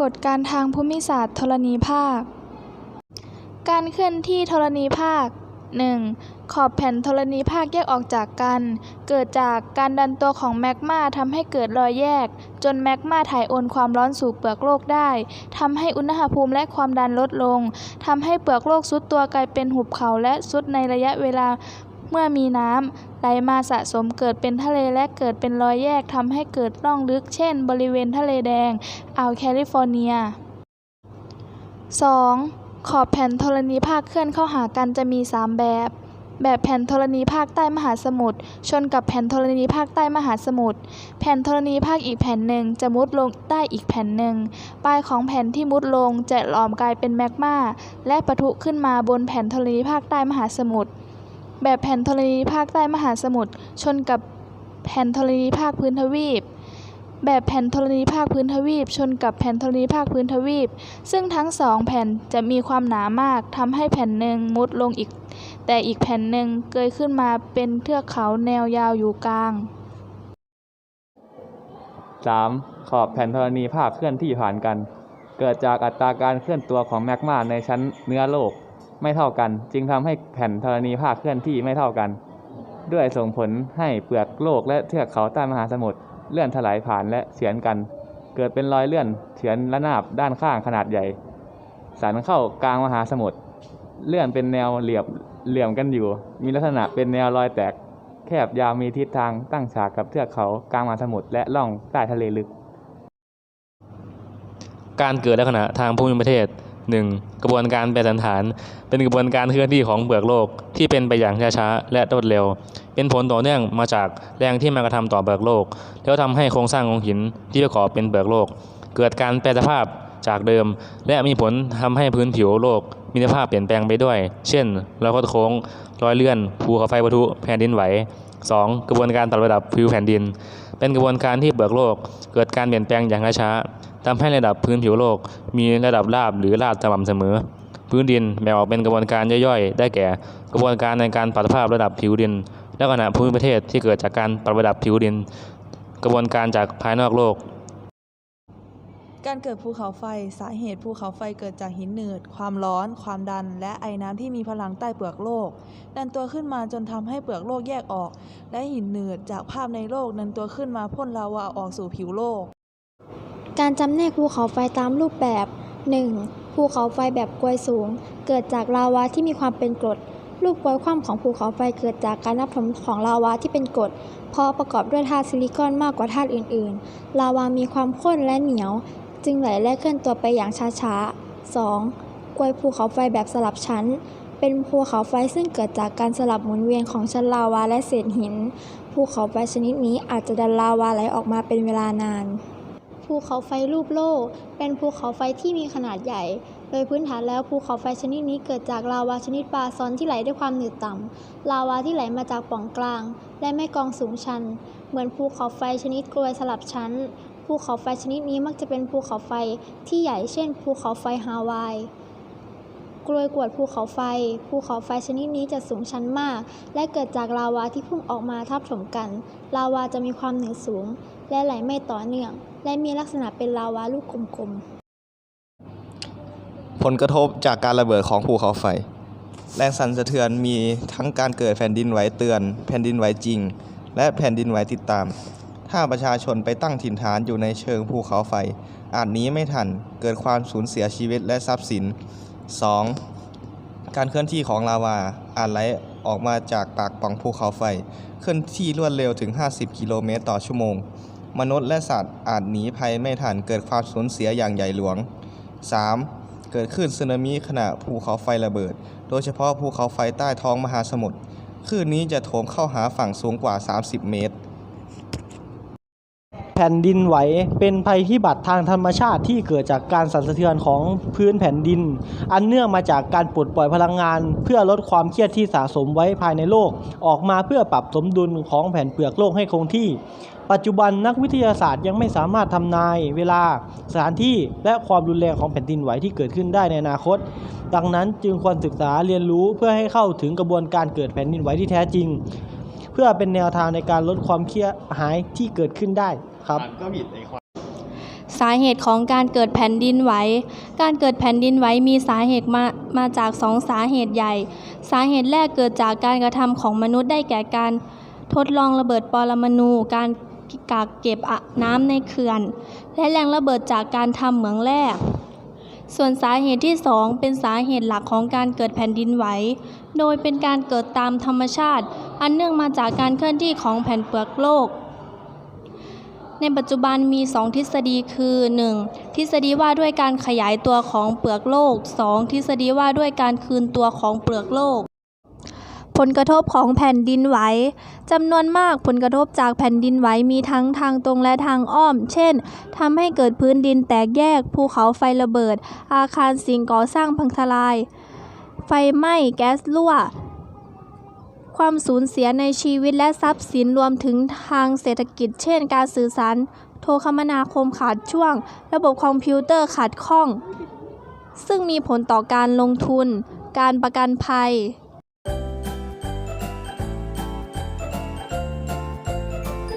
กฏการทางภูมิศาสตร์ธรณีภาค การเคลื่อนที่ธรณีภาค 1. ขอบแผ่นธรณีภาคแยกออกจากกัน เกิดจากการดันตัวของแมกมาทำให้เกิดรอยแยก จนแมกมาถ่ายโอนความร้อนสู่เปลือกโลกได้ทำให้อุณหภูมิและความดันลดลงทำให้เปลือกโลกซุดตัวกลายเป็นหุบเขาและซุดในระยะเวลา เมื่อมีน้ำไหลมาสะสมเกิดเป็นทะเลและเกิดเป็นรอยแยกทำให้เกิดร่องลึก เช่น บริเวณทะเลแดง อ่าวแคลิฟอร์เนีย 2. ขอบแผ่นธรณีภาคเคลื่อนเข้าหากันจะมี 3 แบบแบบแผ่นธรณีภาคใต้มหาสมุทรชนกับแผ่นธรณีภาคใต้มหาสมุทรแผ่นธรณีภาคอีกแผ่นหนึ่งจะมุดลงใต้อีกแผ่นหนึ่งปลายของแผ่นที่มุดลงจะหลอมกลายเป็นแมกมาและปะทุขึ้นมาบนแผ่นธรณีภาคใต้มหาสมุทร แบบแผ่นธรณีภาคใต้มหาสมุทรชนกับแผ่นธรณีภาคพื้นทวีป แบบแผ่นธรณีภาคพื้นทวีป ชนกับแผ่นธรณีภาคพื้นทวีป ซึ่งทั้งสองแผ่นจะมีความหนามากทำให้แผ่นหนึ่งมุดลงอีก แต่อีกแผ่นหนึ่งเกยขึ้นมาเป็นเทือกเขาแนวยาวอยู่กลาง 3. ขอบแผ่นธรณีภาคเคลื่อนที่ผ่านกัน เกิดจากอัตราการเคลื่อนตัวของแมกมาในชั้นเนื้อโลก ไม่เท่ากัน จึงทำให้แผ่นธรณีภาคเคลื่อนที่ไม่เท่ากัน ด้วยส่งผลให้เปลือกโลกและเทือกเขาใต้มหาสมุทรเลื่อนถลายผ่านและเฉือนกัน เกิดเป็นรอยเลื่อนเฉือนระนาบด้านข้างขนาดใหญ่ สันเข้ากลางมหาสมุทรเลื่อนเป็นแนวเหลี่ยมเหลี่ยมกันอยู่ มีลักษณะเป็นแนวรอยแตก แคบยาวมีทิศทางตั้งฉากกับเทือกเขากลางมหาสมุทรและล่องใต้ทะเลลึก การเกิดลักษณะทางภูมิประเทศ 1. กระบวนการแปรสันฐาน เป็นกระบวนการเคลื่อนที่ของเปลือกโลกที่เป็นไปอย่างช้าๆและรวดเร็ว เป็นผลต่อเนื่องมาจากแรงที่มากระทำต่อเปลือกโลก แล้วทำให้โครงสร้างของหินที่ประกอบเป็นเปลือกโลก เกิดการแปรสภาพจากเดิม และมีผลทำให้พื้นผิวโลก มีสภาพเปลี่ยนแปลงไปด้วย เช่นรอยคดโค้งรอยเลื่อนภูเขาไฟปะทุแผ่นดินไหว 2. กระบวนการตัดระดับผิวแผ่นดิน เป็นกระบวนการที่เปลือกโลก เกิดการเปลี่ยนแปลงอย่างช้าๆ ทำให้ระดับพื้นผิวโลก มีระดับราบหรือราบสม่ำเสมอ พื้นดินแบ่งออกเป็นกระบวนการย่อยๆ ได้แก่ กระบวนการในการปรับสภาพระดับผิวดิน และขณะภูมิประเทศที่เกิดจากการปรับระดับผิวดิน กระบวนการจากภายนอกโลก การเกิดภูเขาไฟสาเหตุภูเขาไฟเกิดจากหินหนืด ความร้อน ความดัน และไอน้ำที่มีพลังใต้เปลือกโลก ดันตัวขึ้นมาจนทำให้เปลือกโลกแยกออก และหินหนืดจากภาพในโลกดันตัวขึ้นมาพ่นลาวาออกสู่ผิวโลก การจำแนกภูเขาไฟตามรูปแบบ 1. ภูเขาไฟแบบกลวยสูง เกิดจากลาวาที่มีความเป็นกรด รูปกลวยคว่ำของภูเขาไฟเกิดจากการนับถมของลาวาที่เป็นกรด เพราะประกอบด้วยธาตุซิลิคอนมากกว่าธาตุอื่น ๆ ลาวามีความข้นและเหนียว จึงไหลและเคลื่อนตัวไปอย่างช้าๆ 2. กลวยภูเขาไฟแบบสลับชั้น เป็นภูเขาไฟซึ่งเกิดจากการสลับหมุนเวียนของชั้นลาวาและเศษหิน ภูเขาไฟชนิดนี้อาจจะดันลาวาไหลออกมาเป็นเวลานาน ภูเขาไฟรูปโลก เป็นภูเขาไฟที่มีขนาดใหญ่ โดยพื้นฐานแล้วภูเขาไฟชนิดนี้เกิดจากลาวาชนิดบาซอนที่ไหลด้วยความหนืดต่ำลาวาที่ไหลมาจากปล่องกลาง และไม่กองสูงชัน เหมือนภูเขาไฟชนิดกลวยสลับชั้น ภูเขาไฟชนิดนี้มักจะเป็นภูเขาไฟที่ใหญ่เช่น ภูเขาไฟฮาวายกลวยกวดภูเขาไฟ ภูเขาไฟชนิดนี้จะสูงชันมาก และเกิดจากลาวาที่พุ่งออกมาทับถมกัน ลาวาจะมีความหนืดสูง และไหลไม่ต่อเนื่อง และมีลักษณะเป็นลาวาลูกกลมๆ ผลกระทบจากการระเบิดของภูเขาไฟ แรงสั่นสะเทือนมีทั้งการเกิดแผ่นดินไหวเตือน แผ่นดินไหวจริง และแผ่นดินไหวติดตาม ถ้าประชาชนไปตั้งถิ่นฐานอยู่ในเชิงภูเขาไฟ อาจหนีไม่ทัน เกิดความสูญเสียชีวิตและทรัพย์สิน 2. การเคลื่อนที่ของลาวาอาจไหลออกมาจากปากปล่องภูเขาไฟ เคลื่อนที่รวดเร็วถึง 50 กิโลเมตรต่อชั่วโมง มนุษย์และสัตว์อาจหนีภัยไม่ทันเกิดความสูญเสียอย่างใหญ่หลวง 3. เกิดขึ้นสึนามิขณะภูเขาไฟระเบิด โดยเฉพาะภูเขาไฟใต้ท้องมหาสมุทรคลื่นนี้จะโถมเข้าหาฝั่งสูงกว่า 30 เมตร แผ่นดินไหวเป็นภัยพิบัติทางธรรมชาติที่เกิดจากการสั่นสะเทือนของพื้นแผ่นดิน อันเนื่องมาจากการปลดปล่อยพลังงาน เพื่อลดความเครียดที่สะสมไว้ภายในโลก ออกมาเพื่อปรับสมดุลของแผ่นเปลือกโลกให้คงที่ ปัจจุบันนักวิทยาศาสตร์ยังไม่สามารถทำนายเวลาสถานที่และความรุนแรงของแผ่นดินไหวที่เกิดขึ้นได้ในอนาคต ดังนั้นจึงควรศึกษาเรียนรู้เพื่อให้เข้าถึงกระบวนการเกิดแผ่นดินไหวที่แท้จริง เพื่อเป็นแนวทางในการลดความเครียดหายที่เกิดขึ้นได้ครับสาเหตุของการเกิดแผ่นดินไหว การเกิดแผ่นดินไหวมีสาเหตุมามาจากสองสาเหตุใหญ่ สาเหตุแรกเกิดจากการกระทำของมนุษย์ได้แก่การทดลองระเบิดปรมาณูการ กักเก็บน้ำในเขื่อน และแรงระเบิดจากการทำเหมืองแร่ส่วนสาเหตุที่สองเป็นสาเหตุหลักของการเกิดแผ่นดินไหว โดยเป็นการเกิดตามธรรมชาติ อันเนื่องมาจากการเคลื่อนที่ของแผ่นเปลือกโลก ในปัจจุบันมี 2 ทฤษฎีคือ 1. ทฤษฎีว่าด้วยการขยายตัวของเปลือกโลก 2. ทฤษฎีว่าด้วยการคืนตัวของเปลือกโลก ผลกระทบของแผ่นดินไหวจำนวนมากผลกระทบจากแผ่นดินไหวมีทั้งทางตรงและทางอ้อม เช่นทำให้เกิดพื้นดินแตกแยก ภูเขาไฟระเบิด อาคารสิ่งก่อสร้างพังทลาย ไฟไหม้แก๊สรั่ว ความสูญเสียในชีวิตและทรัพย์สินรวมถึงทางเศรษฐกิจ เช่น การสื่อสาร โทรคมนาคมขาดช่วง ระบบคอมพิวเตอร์ขาดข้อง ซึ่งมีผลต่อการลงทุน การประกันภัย